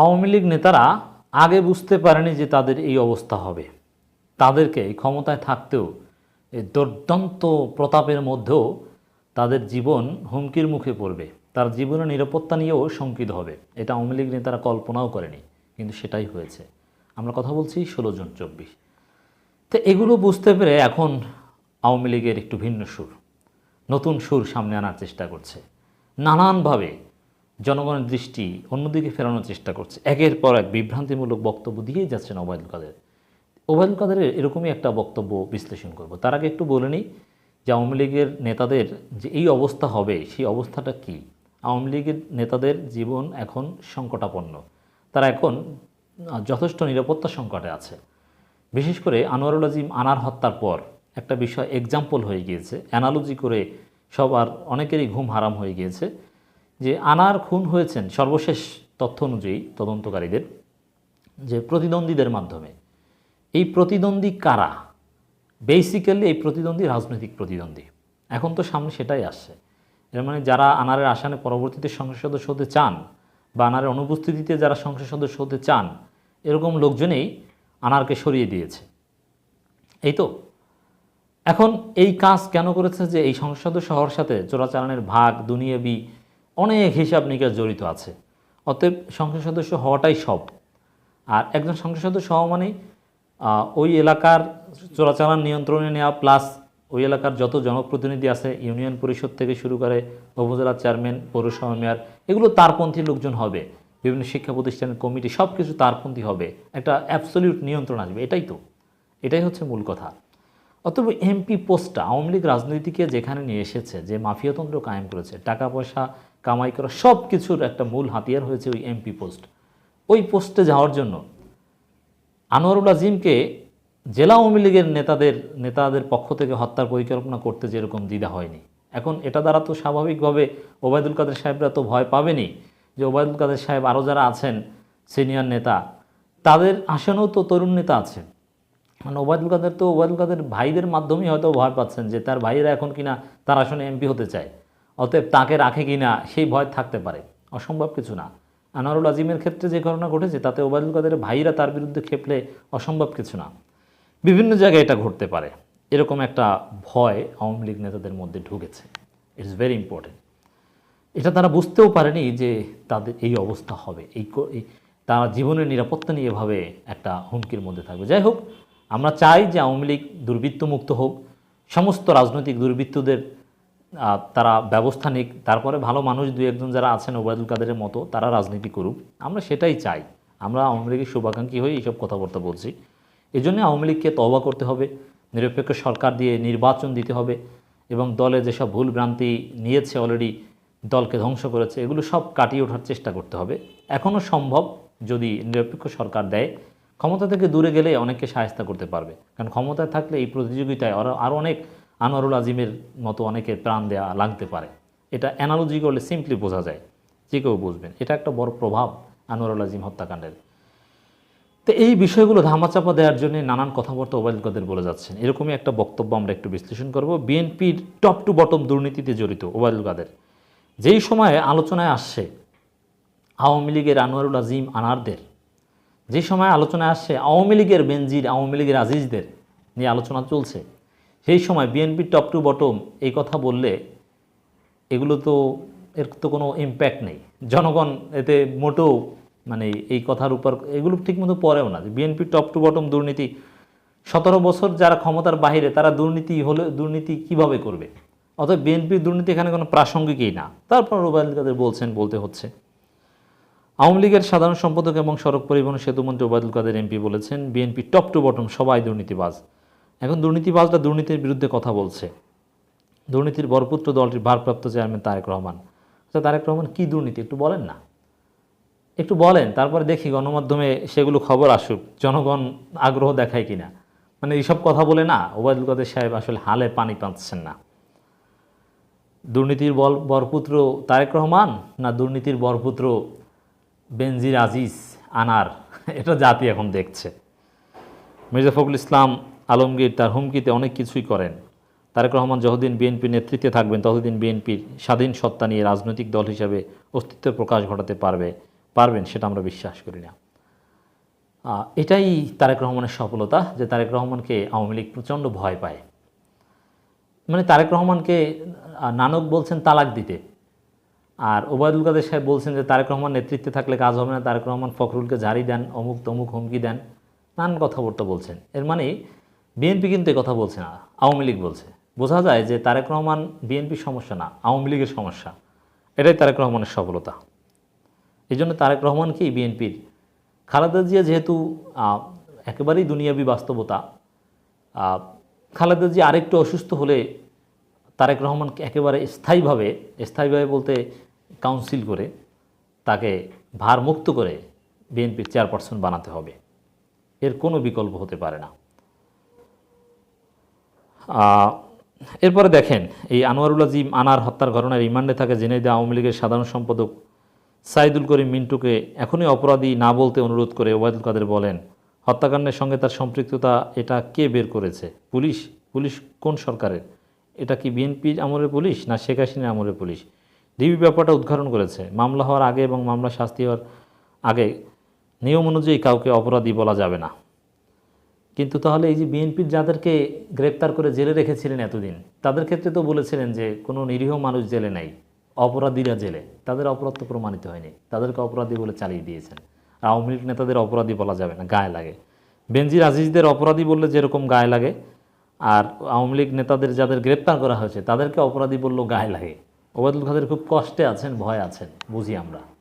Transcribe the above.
আওয়ামী লীগ নেতারা আগে বুঝতে পারেনি যে তাদের এই অবস্থা হবে। তাদেরকে এই ক্ষমতায় থাকতেও এই দুর্দান্ত প্রতাপের মধ্যেও তাদের জীবন হুমকির মুখে পড়বে। তার জীবনের নিরাপত্তা নিয়েও শঙ্কিত হবে। এটা আওয়ামী লীগ নেতারা কল্পনাও করেনি, কিন্তু সেটাই হয়েছে। আমরা কথা বলছি ষোলো জুন চব্বিশ। তো এগুলো বুঝতে পেরে এখন আওয়ামী লীগের একটু ভিন্ন সুর, নতুন সুর সামনে আনার চেষ্টা করছে। নানানভাবে জনগণের দৃষ্টি অন্যদিকে ফেরানোর চেষ্টা করছে। একের পর এক বিভ্রান্তিমূলক বক্তব্য দিয়েই যাচ্ছেন ওবায়দুল কাদের। ওবায়দুল কাদেরের এরকমই একটা বক্তব্য বিশ্লেষণ করব। তার আগে একটু বলে নিই যে আওয়ামী লীগের নেতাদের যে এই অবস্থা হবে, সেই অবস্থাটা কি? আওয়ামী লীগের নেতাদের জীবন এখন সংকটাপন্ন। তারা এখন যথেষ্ট নিরাপত্তা সংকটে আছে। বিশেষ করে আনোয়ারুল আজিম আনার হত্যার পর একটা বিষয় এক্সাম্পল হয়ে গিয়েছে। অ্যানালজি করে সবার অনেকেরই ঘুম হারাম হয়ে গিয়েছে। যে আনার খুন হয়েছেন সর্বশেষ তথ্য অনুযায়ী তদন্তকারীদের, যে প্রতিদ্বন্দ্বীদের মাধ্যমে, এই প্রতিদ্বন্দ্বী কারা? বেসিক্যালি এই প্রতিদ্বন্দ্বী রাজনৈতিক প্রতিদ্বন্দ্বী। এখন তো সামনে সেটাই আসছে। এর মানে যারা আনারের আসানে পরবর্তীতে সংসদ সদস্য হতে চান বা আনারের অনুপস্থিতিতে যারা সংসদ সদস্য হতে চান, এরকম লোকজনেই আনারকে সরিয়ে দিয়েছে। এই তো। এখন এই কাজ কেন করেছে যে এই সংসদ হওয়ার সাথে চোরাচালানের ভাগ, দুনিয়াবি অনেক হিসাব নিকাশ জড়িত আছে। অতএব সংসদ সদস্য হওয়াটাই সব। আর একজন সংসদ সদস্য হওয়া মানে ওই এলাকার চোরাচালান নিয়ন্ত্রণে নেওয়া প্লাস ওই এলাকার যত জনপ্রতিনিধি আছে, ইউনিয়ন পরিষদ থেকে শুরু করে উপজেলা চেয়ারম্যান, পৌরসভা মেয়র, এগুলো তারপন্থী লোকজন হবে। বিভিন্ন শিক্ষা প্রতিষ্ঠানের কমিটি সব কিছু তারপন্থী হবে। একটা অ্যাবসলিউট নিয়ন্ত্রণ আসবে, এটাই তো। এটাই হচ্ছে মূল কথা। অতএব এমপি পোস্টটা আওয়ামী লীগ রাজনীতিকে যেখানে নিয়ে এসেছে, যে মাফিয়াতন্ত্র কায়েম করেছে টাকা পয়সা কামাই করা সব কিছুর একটা মূল হাতিয়ার হয়েছে ওই এমপি পোস্ট। ওই পোস্টে যাওয়ার জন্য আনোয়ারুল আজিমকে জেলা আওয়ামী লীগের নেতাদের নেতাদের পক্ষ থেকে হত্যার পরিকল্পনা করতে যেরকম দ্বিধা হয়নি। এখন এটা দ্বারা তো স্বাভাবিকভাবে ওবায়দুল কাদের সাহেবরা তো ভয় পাবেনই যে ওবায়দুল কাদের সাহেব আরও যারা আছেন, সিনিয়র নেতা, তাদের আসনেও তো তরুণ নেতা আছেন। মানে ওবায়দুল কাদের তো ওবায়দুল কাদের ভাইদের মাধ্যমেই হয়তো ভয় পাচ্ছেন যে তার ভাইয়েরা এখন কিনা তার আসনে এমপি হতে চায়। অতএব তাকে রাখে কিনা সেই ভয় থাকতে পারে। অসম্ভব কিছু না। আনোয়ারুল আজিমের ক্ষেত্রে যে ঘটনা ঘটেছে, তাতে ওবায়দুল কাদের ভাইরা তার বিরুদ্ধে খেপলে অসম্ভব কিছু না। বিভিন্ন জায়গায় এটা ঘটতে পারে। এরকম একটা ভয় আওয়ামী লীগ নেতাদের মধ্যে ঢুকেছে। ইটস ভেরি ইম্পর্টেন্ট এটা তারা বুঝতেও পারেনি যে তাদের এই অবস্থা হবে। এই তারা জীবনের নিরাপত্তা নিয়ে এভাবে একটা হুমকির মধ্যে থাকবে। যাই হোক আমরা চাই যে আওয়ামী লীগ দুর্বৃত্তমুক্ত হোক, সমস্ত রাজনৈতিক দুর্বৃত্তদের তারা ব্যবস্থা নিক, তারপরে ভালো মানুষ দু একজন যারা আছেন ওবায়দুল কাদেরের মতো, তারা রাজনীতি করুক। আমরা সেটাই চাই। আমরা আওয়ামী লীগের শুভাকাঙ্ক্ষী হয়ে এইসব কথাবার্তা বলছি। এই জন্য আওয়ামী লীগকে তবা করতে হবে, নিরপেক্ষ সরকার দিয়ে নির্বাচন দিতে হবে এবং দলে যেসব ভুল ভ্রান্তি নিয়েছে অলরেডি দলকে ধ্বংস করেছে, এগুলো সব কাটিয়ে ওঠার চেষ্টা করতে হবে। এখনও সম্ভব যদি নিরপেক্ষ সরকার দেয় ক্ষমতা থেকে দূরে গেলে অনেককে সাহায্য করতে পারবে। কারণ ক্ষমতায় থাকলে এই প্রতিযোগিতায় আরও আরও অনেক আনোয়ারুল আজিমের মতো অনেকের প্রাণ দেওয়া লাগতে পারে। এটা অ্যানালজি করলে সিম্পলি বোঝা যায়। যে কেউ বুঝবেন। এটা একটা বড় প্রভাব আনোয়ারুল আজিম হত্যাকাণ্ডের। তো এই বিষয়গুলো ধামাচাপা দেওয়ার জন্য নানান কথাবার্তা ওবায়দুল কাদের বলে যাচ্ছেন। এরকমই একটা বক্তব্য আমরা একটু বিশ্লেষণ করব। বিএনপির টপ টু বটম দুর্নীতিতে জড়িত ওবায়দুল কাদের যেই সময়ে আলোচনায় আসছে, আওয়ামী লীগের আনোয়ারুল আজিম আনারদের যে সময় আলোচনায় আসছে আওয়ামী লীগের বেনজির, আওয়ামী লীগের আজিজদের নিয়ে আলোচনা চলছে, সেই সময় বিএনপির টপ টু বটম এই কথা বললে এগুলো তো এর তো কোনো ইম্প্যাক্ট নেই। জনগণ এতে মোটেও মানে এই কথার উপর এগুলো ঠিকমতো পড়েও না যে বিএনপি টপ টু বটম দুর্নীতি, সতেরো বছর যারা ক্ষমতার বাইরে তারা দুর্নীতি হলে দুর্নীতি কীভাবে করবে? অতএব বিএনপির দুর্নীতি এখানে কোনো প্রাসঙ্গিকই না। তারপর রুবায়ল কাদের বলছেন, বলতে হচ্ছে। আওয়ামী লীগের সাধারণ সম্পাদক এবং সড়ক পরিবহন সেতুমন্ত্রী ওবায়দুল কাদের এমপি বলেছেন, বিএনপি টপ টু বটম, সবাই দুর্নীতিবাজ। এখন দুর্নীতিবাজরা দুর্নীতির বিরুদ্ধে কথা বলছে। দুর্নীতির বরপুত্র দলটির ভারপ্রাপ্ত চেয়ারম্যান তারেক রহমান। আচ্ছা তারেক রহমান কী দুর্নীতি? একটু বলেন না। একটু বলেন, তারপরে দেখি গণমাধ্যমে সেগুলো খবর আসুক, জনগণ আগ্রহ দেখায় কিনা। মানে এইসব কথা বলে না, ওবায়দুল কাদের সাহেব আসলে হালে পানি পাচ্ছেন না। দুর্নীতির বল, বরপুত্র তারেক রহমান না দুর্নীতির বরপুত্র বেনজির আজিজ আনার, এটা জাতি এখন দেখছে। মির্জা ফখরুল ইসলাম আলমগীর তার হুমকিতে অনেক কিছুই করেন। তারেক রহমান যতদিন বিএনপির নেতৃত্বে থাকবেন, ততদিন বিএনপির স্বাধীন সত্তা নিয়ে রাজনৈতিক দল হিসাবে অস্তিত্বের প্রকাশ ঘটাতে পারবে, পারবেন সেটা আমরা বিশ্বাস করি না। এটাই তারেক রহমানের সফলতা যে তারেক রহমানকে আওয়ামী লীগ প্রচণ্ড ভয় পায়। মানে তারেক রহমানকে নানক বলছেন তালাক দিতে। আর ওবায়দুল কাদের সাহেব বলছেন যে তারেক রহমান নেতৃত্বে থাকলে কাজ হবে না, তারেক রহমান ফখরুলকে ঝাড়ি দেন, অমুক তমুক হুমকি দেন নানান কথাবার্তা বলছেন। এর মানে বিএনপি কিন্তু কথা বলছে না, আওয়ামী লীগ বলছে। বোঝা যায় যে তারেক রহমান বিএনপির সমস্যা না, আওয়ামী লীগের সমস্যা। এটাই তারেক রহমানের সফলতা। এই জন্য তারেক রহমানকেই বিএনপির? খালেদা জিয়া যেহেতু একেবারেই দুনিয়াবী বাস্তবতা খালেদা জিয়া আরেকটু অসুস্থ হলে তারেক রহমানকে একেবারে স্থায়ীভাবে স্থায়ীভাবে বলতে কাউন্সিল করে তাকে ভারমুক্ত করে বিএনপির চেয়ারপারসন বানাতে হবে। এর কোনো বিকল্প হতে পারে না। এরপরে দেখেন, এই আনোয়ারুল আজিম আনার হত্যার ঘটনায় রিমান্ডে থাকে জেনেদা আওয়ামী লীগের সাধারণ সম্পাদক সাইদুল করিম মিন্টুকে এখনই অপরাধী না বলতে অনুরোধ করে ওবায়দুল কাদের বলেন, হত্যাকাণ্ডের সঙ্গে তার সম্পৃক্ততা এটা কে বের করেছে? পুলিশ? পুলিশ কোন সরকারের? এটা কি বিএনপির আমলের পুলিশ না শেখ হাসিনার আমলের পুলিশ? ডিবি ব্যাপারটা উদ্ঘাটন করেছে। মামলা হওয়ার আগে এবং মামলা শাস্তি হওয়ার আগে নিয়ম অনুযায়ী কাউকে অপরাধী বলা যাবে না। কিন্তু তাহলে এই যে বিএনপির যাদেরকে গ্রেপ্তার করে জেলে রেখেছিলেন এতদিন, তাদের ক্ষেত্রে তো বলেছিলেন যে কোনো নিরীহ মানুষ জেলে নাই, অপরাধীরা জেলে। তাদের অপরাধ তো প্রমাণিত হয়নি। তাদেরকে অপরাধী বলে চালিয়ে দিয়েছেন। আওয়ামী লীগ নেতাদের অপরাধী বলা যাবে না, গায়ে লাগে। বেনজির আজিজদের অপরাধী বললে যেরকম গায়ে লাগে আর আওয়ামী লীগ নেতাদের যাদের গ্রেপ্তার করা হয়েছে, তাদেরকে অপরাধী বলল গায়ে লাগে। ওবায়দুল খাদের খুব কষ্টে আছেন, ভয় আছেন, বুঝি আমরা।